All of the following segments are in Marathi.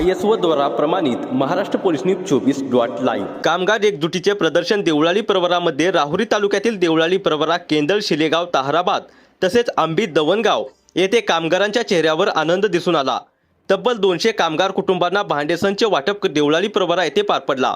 आय एस ओ द्वारा प्रमाणित महाराष्ट्र पोलीस न्यूज चोवीस डॉट लाईव्ह. कामगार एकजुटीचे प्रदर्शन देवळाली प्रवरामध्ये राहुरी तालुक्यातील देवळाली प्रवरा केंदळ शिलेगाव ताहराबाद तसेच आंबी दवणगाव येथे कामगारांच्या चेहऱ्यावर आनंद दिसून आला. तब्बल दोनशे कामगार कुटुंबांना भांडेसनचे वाटप देवळाली प्रवरा येथे पार पडला.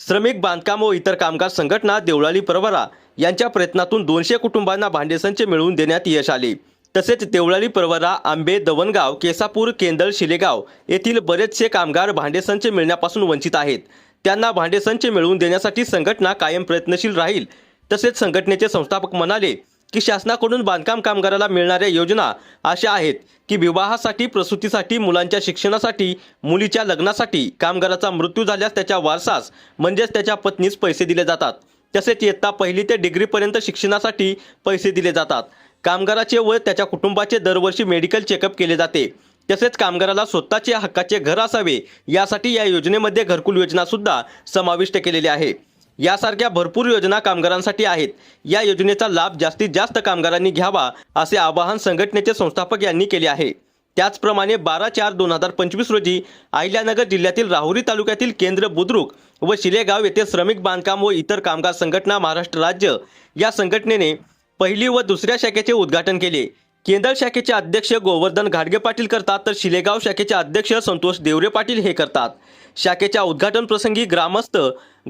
श्रमिक बांधकाम व इतर कामगार संघटना देवळाली प्रवरा यांच्या प्रयत्नातून दोनशे कुटुंबांना भांडेसनचे मिळवून देण्यात यश आले. तसेच देवळाली परवरा आंबे दवणगाव केसापूर केंदळ शिलेगाव येथील बरेचसे कामगार भांडेसंच मिळण्यापासून वंचित आहेत. त्यांना भांडेसंच मिळवून देण्यासाठी संघटना कायम प्रयत्नशील राहील. तसेच संघटनेचे संस्थापक म्हणाले की शासनाकडून बांधकाम कामगाराला मिळणाऱ्या योजना अशा आहेत की विवाहासाठी प्रसूतीसाठी मुलांच्या शिक्षणासाठी मुलीच्या लग्नासाठी कामगाराचा मृत्यू झाल्यास त्याच्या वारसास म्हणजेच त्याच्या पत्नीस पैसे दिले जातात. तसेच इयत्ता पहिली ते डिग्रीपर्यंत शिक्षणासाठी पैसे दिले जातात. कामगाराचे व त्याच्या कुटुंबाचे दरवर्षी मेडिकल चेकअप केले जाते. तसेच कामगाराला स्वतःचे हक्काचे घर असावे यासाठी या योजनेमध्ये घरकुल योजना सुद्धा समाविष्ट केलेली आहे. यासारख्या भरपूर योजना कामगारांसाठी आहेत. या योजनेचा लाभ जास्तीत जास्त कामगारांनी घ्यावा असे आवाहन संघटनेचे संस्थापक यांनी केले आहे. त्याचप्रमाणे बारा चार दोन हजार पंचवीस रोजी अहिल्यानगर जिल्ह्यातील राहुरी तालुक्यातील केंद्र बुद्रुक व शिलेगाव येथे श्रमिक बांधकाम व इतर कामगार संघटना महाराष्ट्र राज्य या संघटनेने पहिली व दुसऱ्या शाखेचे उद्घाटन केले. केंद्र शाखेचे अध्यक्ष गोवर्धन घाडगे पाटील करतात तर शिलेगाव शाखेचे अध्यक्ष संतोष देवरे पाटील हे करतात. शाखेच्या उद्घाटन प्रसंगी ग्रामस्थ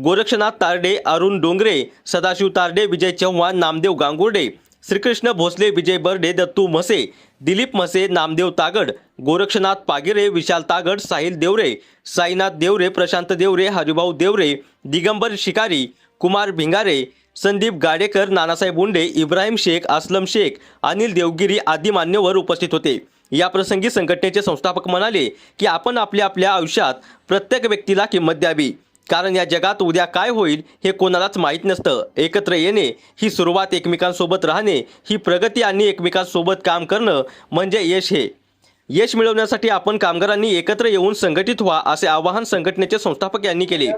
गोरक्षनाथ तारडे अरुण डोंगरे सदाशिव तारडे विजय चव्हाण नामदेव गांगुर्डे श्रीकृष्ण भोसले विजय बर्डे दत्तू म्हसे दिलीप म्हसे नामदेव तागड गोरक्षनाथ पागिरे विशाल तागड साहिल देवरे साईनाथ देवरे प्रशांत देवरे हरिभाऊ देवरे दिगंबर शिकारी कुमार भिंगारे संदीप गाडेकर नानासाहेब उंडे इब्राहिम शेख असलम शेख अनिल देवगिरी आदी मान्यवर उपस्थित होते. या प्रसंगी संघटनेचे संस्थापक म्हणाले की आपण आपल्या आपल्या आयुष्यात प्रत्येक व्यक्तीला किंमत द्यावी. कारण या जगात उद्या काय होईल हे कोणालाच माहीत नसतं. एकत्र येणे ही सुरुवात एकमेकांसोबत राहणे ही प्रगती आणि एकमेकांसोबत काम करणं म्हणजे यश हे. यश मिळवण्यासाठी आपण कामगारांनी एकत्र येऊन संघटित व्हा असे आवाहन संघटनेचे संस्थापक यांनी केले.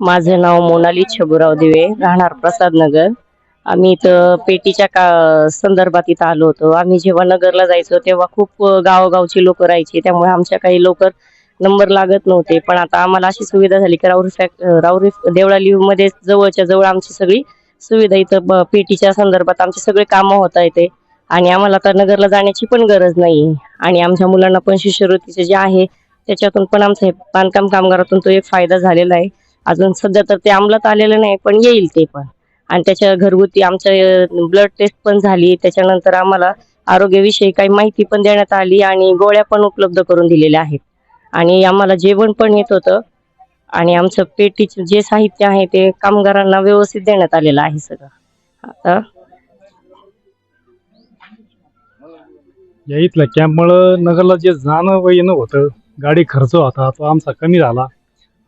माझं नाव मोनाली छबुराव दिवे राहणार प्रसाद नगर. आम्ही इथं पेटीच्या का संदर्भात इथं आलो होतो. आम्ही जेव्हा नगरला जायचो तेव्हा खूप गावोगावची लोक राहायची. त्यामुळे आमच्या काही लवकर नंबर लागत नव्हते. पण आता आम्हाला अशी सुविधा झाली की राऊरी फॅक्ट राऊरी देवळाली मध्ये जवळच्या जवळ आमची सगळी सुविधा इथं ब- पेटीच्या संदर्भात आमचे सगळे कामं होता येते. आणि आम्हाला आता नगरला जाण्याची पण गरज नाही आणि आमच्या मुलांना पण शिष्यवृत्तीचे जे आहे त्याच्यातून पण आमचं हे बांधकाम कामगारातून तो एक फायदा झालेला आहे. अजून सध्या तर ते अंमलात आलेलं नाही पण येईल ते पण. आणि त्याच्या घरगुती आमच्या ब्लड टेस्ट पण झाली. त्याच्यानंतर आम्हाला आरोग्याविषयी काही माहिती पण देण्यात आली आणि गोळ्या पण उपलब्ध करून दिलेल्या आहेत. आणि आम्हाला जेवण पण येत होतं. आणि आमचं पेटीचं जे साहित्य आहे ते कामगारांना व्यवस्थित देण्यात आलेलं आहे सगळं. आता या इथल्या कॅम्पमुळं नगरला जे जाणं व येणं होतं गाडी खर्च होता तो आमचा कमी झाला.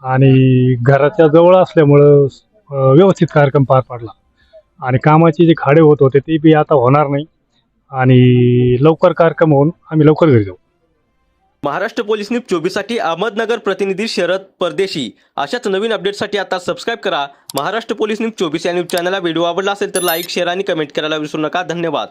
आणि घराच्या जवळ असल्यामुळं व्यवस्थित कार्यक्रम पार पाडला. आणि कामाचे जे खाडे होत होते ते बी आता होणार नाही. आणि लवकर कार्यक्रम होऊन आम्ही लवकर घरी जाऊ. महाराष्ट्र पोलीस न्यूज चोवीससाठी अहमदनगर प्रतिनिधी शरद परदेशी. अशाच नवीन अपडेटसाठी आता सबस्क्राईब करा. महाराष्ट्र पोलीस न्यूज चोवीस या न्यूज चॅनलला व्हिडिओ आवडला असेल तर लाईक शेअर आणि कमेंट करायला विसरू नका. धन्यवाद.